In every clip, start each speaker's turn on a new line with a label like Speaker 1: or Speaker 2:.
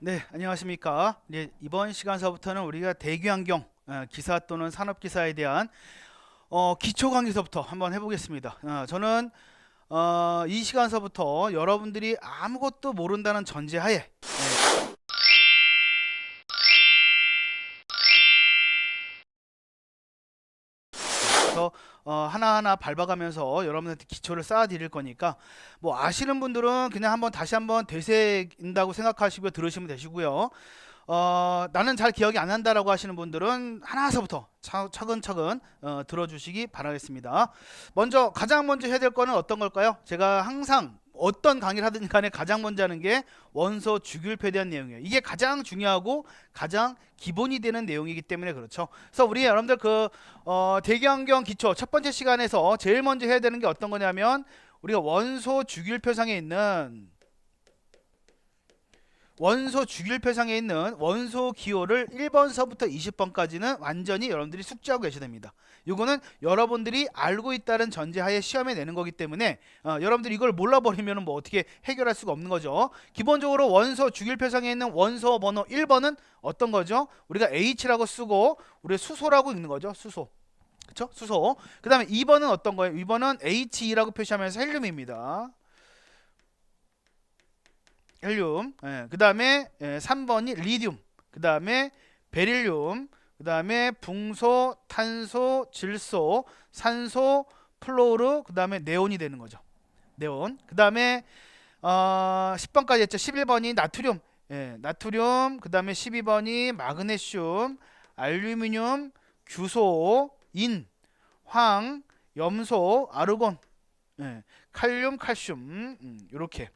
Speaker 1: 네, 안녕하십니까. 네, 이번 시간서부터는 우리가 대기환경 어, 기사 또는 산업 기사에 대한 어, 기초 강의서부터 한번 해보겠습니다. 어, 저는 어, 이 시간서부터 여러분들이 아무것도 모른다는 전제하에 그래서 어, 하나하나 밟아가면서 여러분한테 기초를 쌓아드릴 거니까 뭐 아시는 분들은 그냥 한번 다시 한번 되새긴다고 생각하시고 들으시면 되시고요. 어, 나는 잘 기억이 안 난다라고 하시는 분들은 하나서부터 차, 차근차근 어, 들어주시기 바라겠습니다. 먼저 가장 먼저 해야 될 거는 어떤 걸까요? 제가 항상 어떤 강의를 하든 간에 가장 먼저 하는 게 원소 주기율표에 대한 내용이에요. 이게 가장 중요하고 가장 기본이 되는 내용이기 때문에 그렇죠. 그래서 우리 여러분들 그 어, 대기환경 기초 첫 번째 시간에서 제일 먼저 해야 되는 게 어떤 거냐면 우리가 원소 주기율표상에 있는 원소 주기율표상에 있는 원소 기호를 1번서부터 20번까지는 완전히 여러분들이 숙지하고 계셔야 됩니다. 이거는 여러분들이 알고 있다는 전제하에 시험에 내는 거기 때문에 어, 여러분들이 이걸 몰라버리면 뭐 어떻게 해결할 수가 없는 거죠. 기본적으로 원소 주기율표상에 있는 원소 번호 1번은 어떤 거죠? 우리가 H라고 쓰고 우리 수소라고 읽는 거죠. 수소. 그쵸? 수소. 그 다음에 2번은 어떤 거예요? 2번은 HE라고 표시하면서 헬륨입니다. 헬륨. 예, 그 다음에 예, 3번이 리듐. 그 다음에 베릴륨. 그 다음에 붕소, 탄소, 질소, 산소, 플로르. 그 다음에 네온이 되는 거죠. 네온. 그 다음에 어, 10번까지 했죠. 11번이 나트륨. 예, 나트륨. 그 다음에 12번이 마그네슘, 알루미늄, 규소, 인, 황, 염소, 아르곤, 예, 칼륨, 칼슘. 음, 이렇게.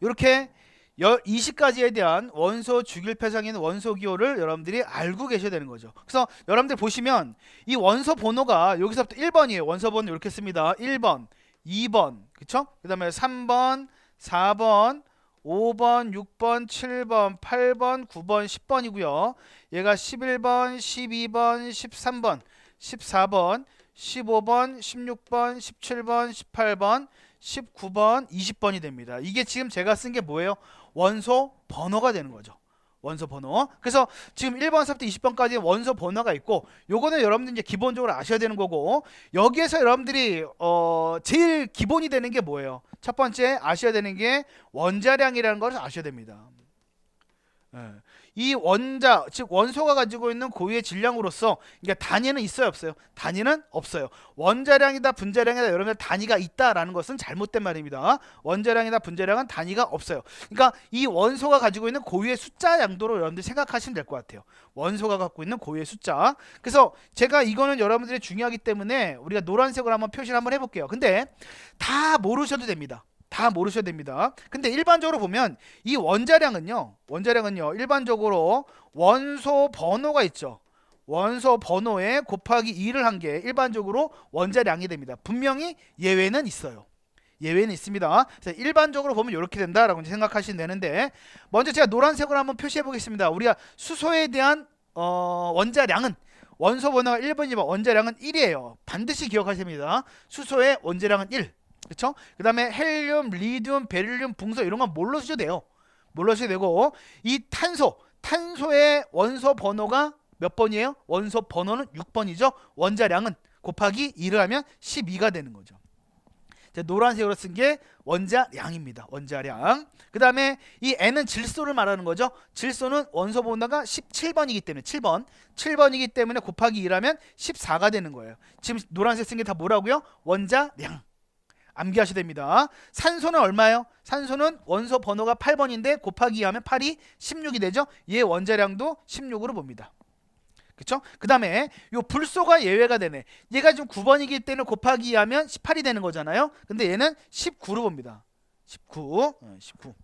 Speaker 1: 이렇게 20가지에 대한 원소 주기율표상에 있는 원소 기호를 여러분들이 알고 계셔야 되는 거죠. 그래서 여러분들 보시면 이 원소 번호가 여기서부터 1번이에요. 원소 번호 이렇게 씁니다. 1번, 2번, 그쵸? 그 다음에 3번, 4번, 5번, 6번, 7번, 8번, 9번, 10번이고요. 얘가 11번, 12번, 13번, 14번, 15번, 16번, 17번, 18번, 19번, 20번이 됩니다. 이게 지금 제가 쓴 게 뭐예요? 원소 번호가 되는 거죠. 원소 번호. 그래서 지금 1번서부터 20번까지 원소 번호가 있고 요거는 여러분들 이제 기본적으로 아셔야 되는 거고 여기에서 여러분들이 어 제일 기본이 되는 게 뭐예요? 첫 번째 아셔야 되는 게 원자량이라는 것을 아셔야 됩니다. 예. 이 원자 즉 원소가 가지고 있는 고유의 질량으로서 그러니까 단위는 있어요 없어요? 단위는 없어요. 원자량이다 분자량이다 여러분들 단위가 있다라는 것은 잘못된 말입니다. 원자량이다 분자량은 단위가 없어요. 그러니까 이 원소가 가지고 있는 고유의 숫자 양도로 여러분들 생각하시면 될 것 같아요. 원소가 갖고 있는 고유의 숫자. 그래서 제가 이거는 여러분들이 중요하기 때문에 우리가 노란색으로 한번 표시를 한번 해볼게요. 근데 다 모르셔도 됩니다 다 모르셔야 됩니다. 근데 일반적으로 보면 이 원자량은요. 원자량은요. 일반적으로 원소 번호가 있죠. 원소 번호에 곱하기 2를 한 게 일반적으로 원자량이 됩니다. 분명히 예외는 있어요. 예외는 있습니다. 그래서 일반적으로 보면 이렇게 된다라고 생각하시면 되는데 먼저 제가 노란색으로 한번 표시해 보겠습니다. 우리가 수소에 대한 어, 원자량은 원소 번호가 1번이지만 원자량은 1이에요. 반드시 기억하셔야 됩니다. 수소의 원자량은 1. 그렇죠? 그 다음에 헬륨, 리듐, 베릴륨, 붕소 이런 건 뭘로 쓰셔도 돼요. 뭘로 쓰셔도 되고 이 탄소, 탄소의 원소 번호가 몇 번이에요? 원소 번호는 6번이죠. 원자량은 곱하기 2를 하면 12가 되는 거죠. 자, 노란색으로 쓴 게 원자량입니다. 원자량. 그 다음에 이 N은 질소를 말하는 거죠. 질소는 원소 번호가 17번이기 때문에 7번. 7번이기 때문에 곱하기 2라면 14가 되는 거예요. 지금 노란색 쓴 게 다 뭐라고요? 원자량. 암기하셔야 됩니다. 산소는 얼마예요? 산소는 원소 번호가 8번인데 곱하기 2 하면 8이 16이 되죠. 얘 원자량도 16으로 봅니다. 그쵸? 그 다음에 요 불소가 예외가 되네. 얘가 지금 9번이기 때문에 곱하기 2 하면 18이 되는 거잖아요. 근데 얘는 19로 봅니다. 19, 어, 19.